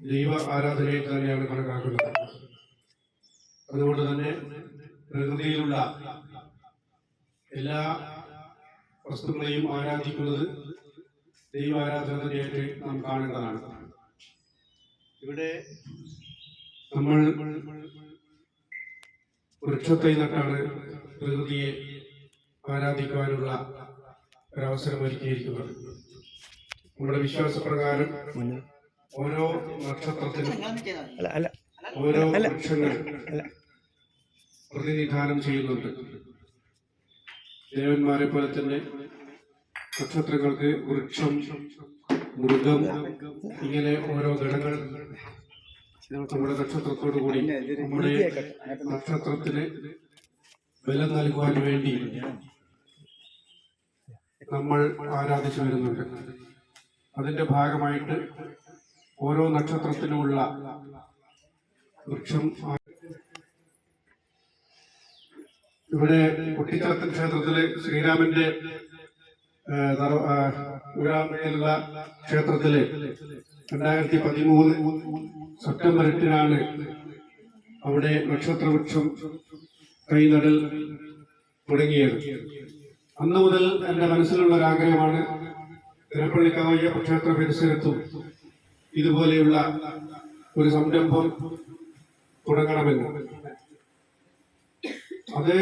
ദൈവ ആരാധനയായിട്ട് തന്നെയാണ് കണക്കാക്കുന്നത്. അതുകൊണ്ട് തന്നെ പ്രകൃതിയിലുള്ള എല്ലാ വസ്തുക്കളെയും ആരാധിക്കുന്നത് ദൈവ ആരാധന തന്നെയായിട്ട് നാം കാണേണ്ടതാണ്. ഇവിടെ നമ്മൾ വൃക്ഷത്തെ നട്ടാണ് പ്രകൃതിയെ ആരാധിക്കുവാനുള്ള ഒരവസരം ഒരുക്കിയിരിക്കുന്നത് നമ്മുടെ വിശ്വാസപ്രകാരം ഓരോ നക്ഷത്രത്തിനും ഓരോ വൃക്ഷങ്ങൾ പ്രതിനിധാനം ചെയ്യുന്നുണ്ട്. ദേവന്മാരെ പോലെ തന്നെ നക്ഷത്രങ്ങൾക്ക് വൃക്ഷം മൃഗം ഇങ്ങനെ ഓരോ ഗണങ്ങൾ നമ്മുടെ നക്ഷത്രത്തോടു കൂടി നമ്മുടെ നക്ഷത്രത്തിന് ബലം നൽകുവാൻ വേണ്ടി നമ്മൾ ആരാധിച്ചു വരുന്നുണ്ട്. അതിന്റെ ഭാഗമായിട്ട് ഓരോ നക്ഷത്രത്തിനുമുള്ള വൃക്ഷം ഇവിടെ കുട്ടിച്ചാത്തൻ ക്ഷേത്രത്തിൽ ശ്രീരാമന്റെ ഉള്ള ക്ഷേത്രത്തിൽ രണ്ടായിരത്തി പതിമൂന്ന് സെപ്റ്റംബർ എട്ടിനാണ് അവിടെ നക്ഷത്രവൃക്ഷം കൈനടൽ തുടങ്ങിയത്. അന്ന് മുതൽ എന്റെ മനസ്സിലുള്ള ഒരാഗ്രഹമാണ് തിരപ്പള്ളി തിരുപ്പള്ളിക്കാവയ്യ ക്ഷേത്ര പരിസരത്തും ഇതുപോലെയുള്ള ഒരു സംരംഭം തുടങ്ങണമെന്ന്. അത്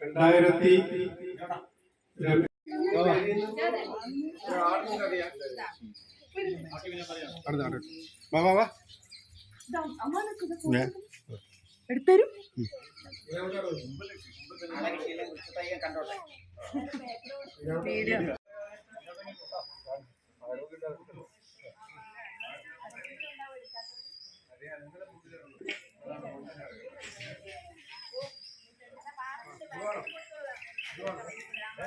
രണ്ടായിരത്തി രണ്ട് വാ വാ വാ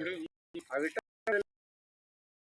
지금 이 박을 딱...